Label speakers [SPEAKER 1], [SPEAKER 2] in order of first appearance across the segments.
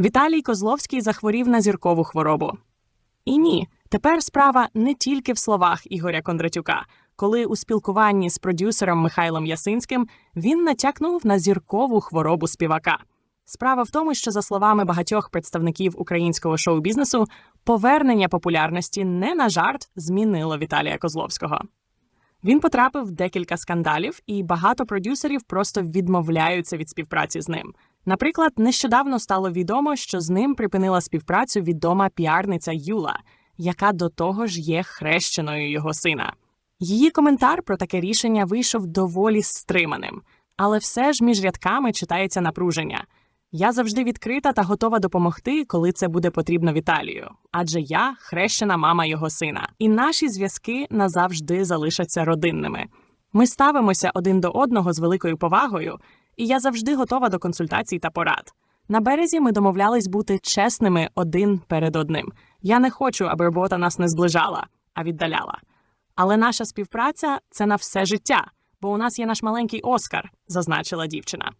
[SPEAKER 1] Віталій Козловський захворів на зіркову хворобу. І ні, тепер справа не тільки в словах Ігоря Кондратюка, коли у спілкуванні з продюсером Михайлом Ясинським він натякнув на зіркову хворобу співака. Справа в тому, що за словами багатьох представників українського шоу-бізнесу, повернення популярності не на жарт змінило Віталія Козловського. Він потрапив в декілька скандалів, і багато продюсерів просто відмовляються від співпраці з ним. Наприклад, нещодавно стало відомо, що з ним припинила співпрацю відома піарниця Юла, яка до того ж є хрещеною його сина. Її коментар про таке рішення вийшов доволі стриманим, але все ж між рядками читається напруження. Я завжди відкрита та готова допомогти, коли це буде потрібно Віталію, адже я хрещена мама його сина, і наші зв'язки назавжди залишаться родинними. Ми ставимося один до одного з великою повагою, і я завжди готова до консультацій та порад. На березі ми домовлялись бути чесними один перед одним. Я не хочу, аби робота нас не зближала, а віддаляла. Але наша співпраця це на все життя, бо у нас є наш маленький Оскар, зазначила дівчина.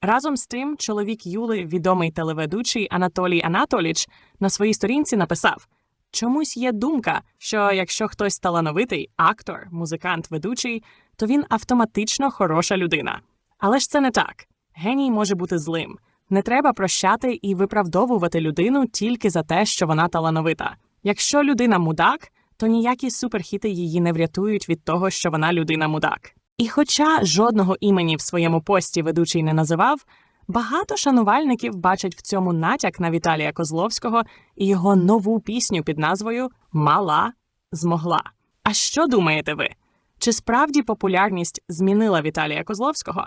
[SPEAKER 1] Разом з тим, чоловік Юли, відомий телеведучий Анатолій Анатоліч, на своїй сторінці написав: чомусь є думка, що якщо хтось талановитий, актор, музикант, ведучий, то він автоматично хороша людина. Але ж це не так. Геній може бути злим. Не треба прощати і виправдовувати людину тільки за те, що вона талановита. Якщо людина мудак, то ніякі суперхіти її не врятують від того, що вона людина мудак. І хоча жодного імені в своєму пості ведучий не називав, багато шанувальників бачать в цьому натяк на Віталія Козловського і його нову пісню під назвою Мала змогла. А що думаєте ви? Чи справді популярність змінила Віталія Козловського?